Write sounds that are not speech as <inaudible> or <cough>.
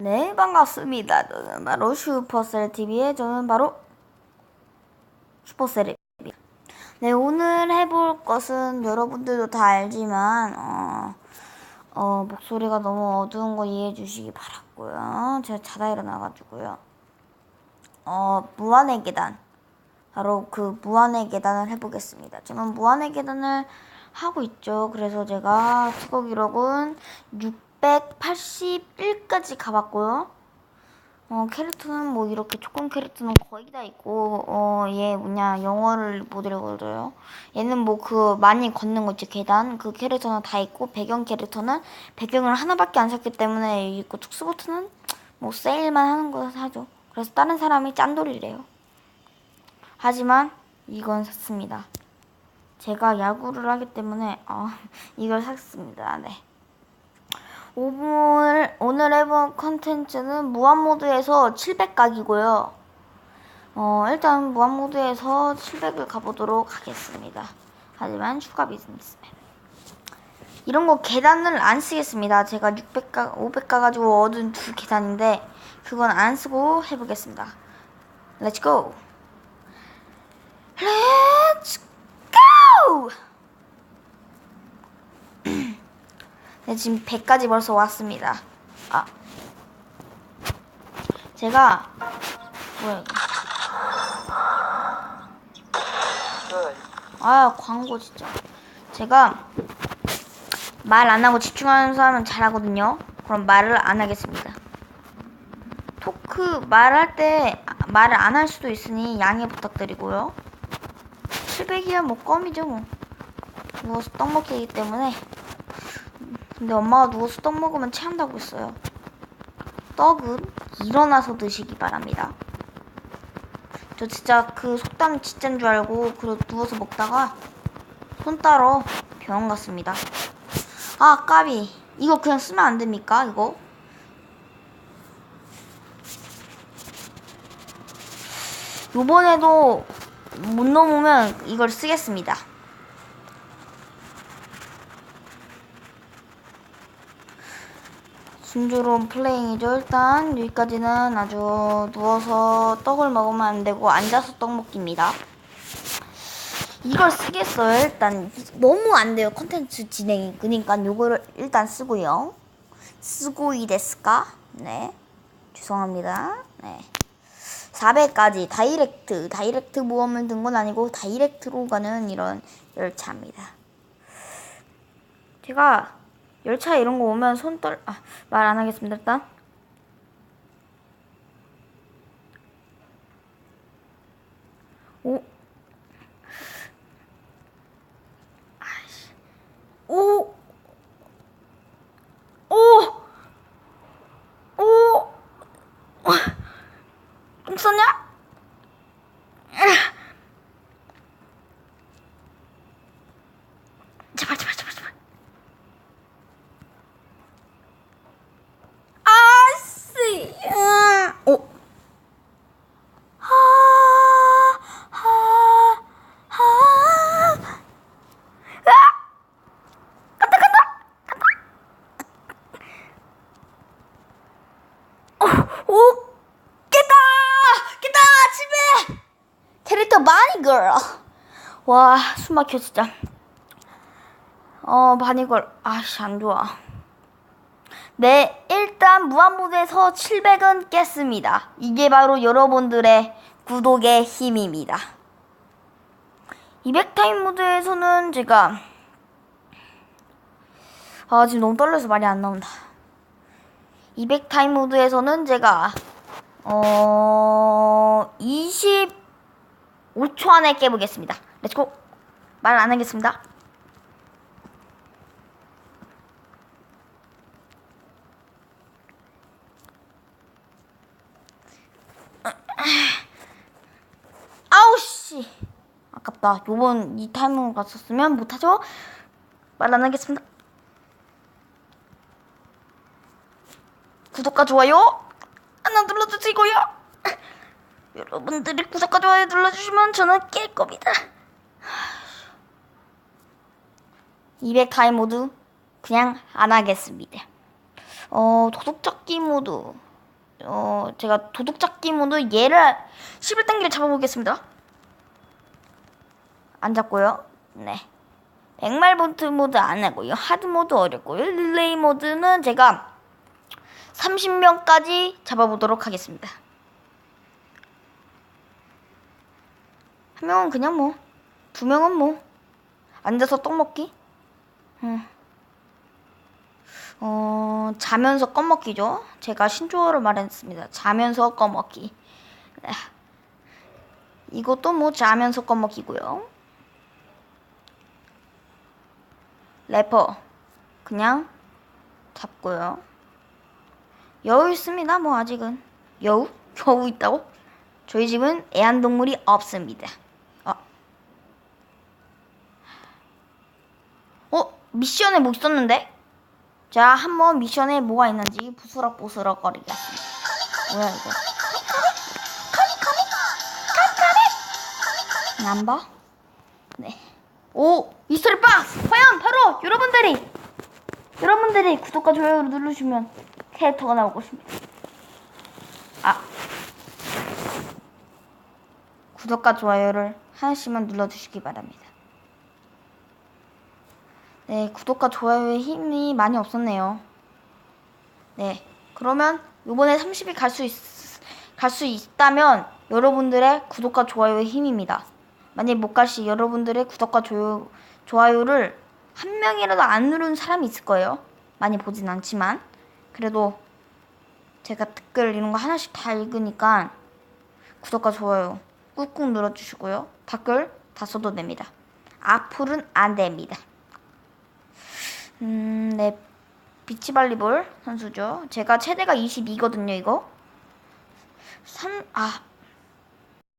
네, 반갑습니다. 저는 바로 슈퍼셀 TV의 저는 바로 슈퍼셀입니다. 네, 오늘 해볼 것은 여러분들도 다 알지만 어, 어, 목소리가 너무 어두운 거 이해해 주시기 바랐고요. 제가 자다 일어나가지고요. 어, 무한의 계단. 바로 그 무한의 계단을 해보겠습니다. 저는 무한의 계단을 하고 있죠. 그래서 제가 추거 기록은 681까지 가봤고요. 어, 캐릭터는 뭐 이렇게 조금 캐릭터는 거의 다 있고, 어, 얘 뭐냐, 영어를 못 읽어줘요. 얘는 뭐 그 많이 걷는 거 있죠, 계단. 그 캐릭터는 다 있고, 배경 캐릭터는 배경을 하나밖에 안 샀기 때문에 있고, 특수 버튼은 뭐 세일만 하는 거 사죠. 그래서 다른 사람이 짠돌이래요. 하지만 이건 샀습니다. 제가 야구를 하기 때문에 어, <laughs> 이걸 샀습니다. 네. 오늘 오늘 해본 컨텐츠는 무한 모드에서 700각이고요. 어, 일단 무한 모드에서 700을 가보도록 하겠습니다. 하지만 추가 비즈니스맨. 이런 거 계단을 안 쓰겠습니다. 제가 600가, 500 가 가지고 얻은 두 계단인데 그건 안 쓰고 해보겠습니다. Go! 네, 지금 100까지 벌써 왔습니다. 아. 제가, 뭐야. 아, 광고 진짜. 제가 말 안 하고 집중하는 사람은 잘하거든요. 그럼 말을 안 하겠습니다. 토크 말할 때 아, 말을 안 할 수도 있으니 양해 부탁드리고요. 700이야 뭐 껌이죠 뭐. 누워서 떡 먹기이기 때문에. 근데 엄마가 누워서 떡 먹으면 체한다고 했어요. 떡은 일어나서 드시기 바랍니다. 저 진짜 그 속담 진짜인 줄 알고 그리고 누워서 먹다가 손 따러 병원 갔습니다. 아 까비 이거 그냥 쓰면 안 됩니까 이거? 요번에도 못 넘으면 이걸 쓰겠습니다. 순조로운 플레잉이죠. 일단 여기까지는 아주 누워서 떡을 먹으면 안 되고 앉아서 떡 먹기입니다. 이걸 쓰겠어요. 일단 너무 안 돼요. 컨텐츠 진행이. 그러니까 요거를 일단 쓰고요. 쓰고 이 데스까? 네. 죄송합니다. 네. 400까지 다이렉트 다이렉트 모험을 든 건 아니고 다이렉트로 가는 이런 열차입니다. 제가 열차 이런 거 오면 손 떨, 아, 말 안 하겠습니다. 일단. 오. 아이씨. 오. 오. 오. 똥 썼냐? 제발 제발 제발 제발. 아씨. 오. 하. 하. 하. 아! 간다 간다 간다. 오, 오 깼다! 깼다! 집에! 캐릭터 바니걸 와 숨 막혀 진짜. 어 바니걸 아씨 안 좋아. 네 일단 무한무대에서 700은 깼습니다. 이게 바로 여러분들의 구독의 힘입니다. 200타임 모드에서는 제가 아 지금 너무 떨려서 말이 안 나온다 200 타임 모드에서는 제가 어 25초 안에 깨보겠습니다. 렛츠고 말 안 하겠습니다. 아우씨 아깝다. 요번 이 타이밍을 갔었으면 못하죠? 말 안 하겠습니다. 구독과 좋아요 하나 눌러주시고요. <laughs> 여러분들이 구독과 좋아요 눌러주시면 저는 깰 겁니다. 200 타임 모드 그냥 안 하겠습니다. 어 도둑 찾기 모드 어 제가 도둑 잡기 모드 얘를 11단계를 잡아보겠습니다. 안 잡고요. 네. 백말보트 모드 안 하고요. 하드 모드 어렵고요. 릴레이 모드는 제가 30명까지 잡아보도록 하겠습니다. 한 명은 그냥 뭐, 두 명은 뭐, 앉아서 떡 먹기? 음. 어, 자면서 꺼먹기죠. 제가 신조어를 말했습니다. 자면서 꺼먹기. 네. 이것도 뭐 자면서 꺼먹기고요. 래퍼 그냥 잡고요. 여우 있습니다. 뭐 아직은 여우? 여우 있다고? 저희 집은 애완동물이 없습니다. 어. 어 미션에 뭐 있었는데? 자 한번 미션에 뭐가 있는지 부스럭부스럭 거리겠습니다. 뭐야 이거? 안 봐? 네. 오 박스 과연 바로 여러분들이 여러분들이 구독과 좋아요를 누르시면 캐릭터가 나올 것입니다. 아 구독과 좋아요를 하나씩만 눌러주시기 바랍니다. 네 구독과 좋아요의 힘이 많이 없었네요. 네 그러면 요번에 30일 갈 수 있, 갈 수 있다면 여러분들의 구독과 좋아요의 힘입니다. 만약 못 가시 여러분들의 구독과 좋아요, 좋아요를 한 명이라도 안 누른 사람이 있을 거예요. 많이 보진 않지만 그래도 제가 댓글 이런 거 하나씩 다 읽으니까 구독과 좋아요 꾹꾹 눌러주시고요. 댓글 다 써도 됩니다. 악플은 안 됩니다. 음, 네. 비치발리볼 선수죠. 제가 최대가 22거든요, 이거. 3, 아,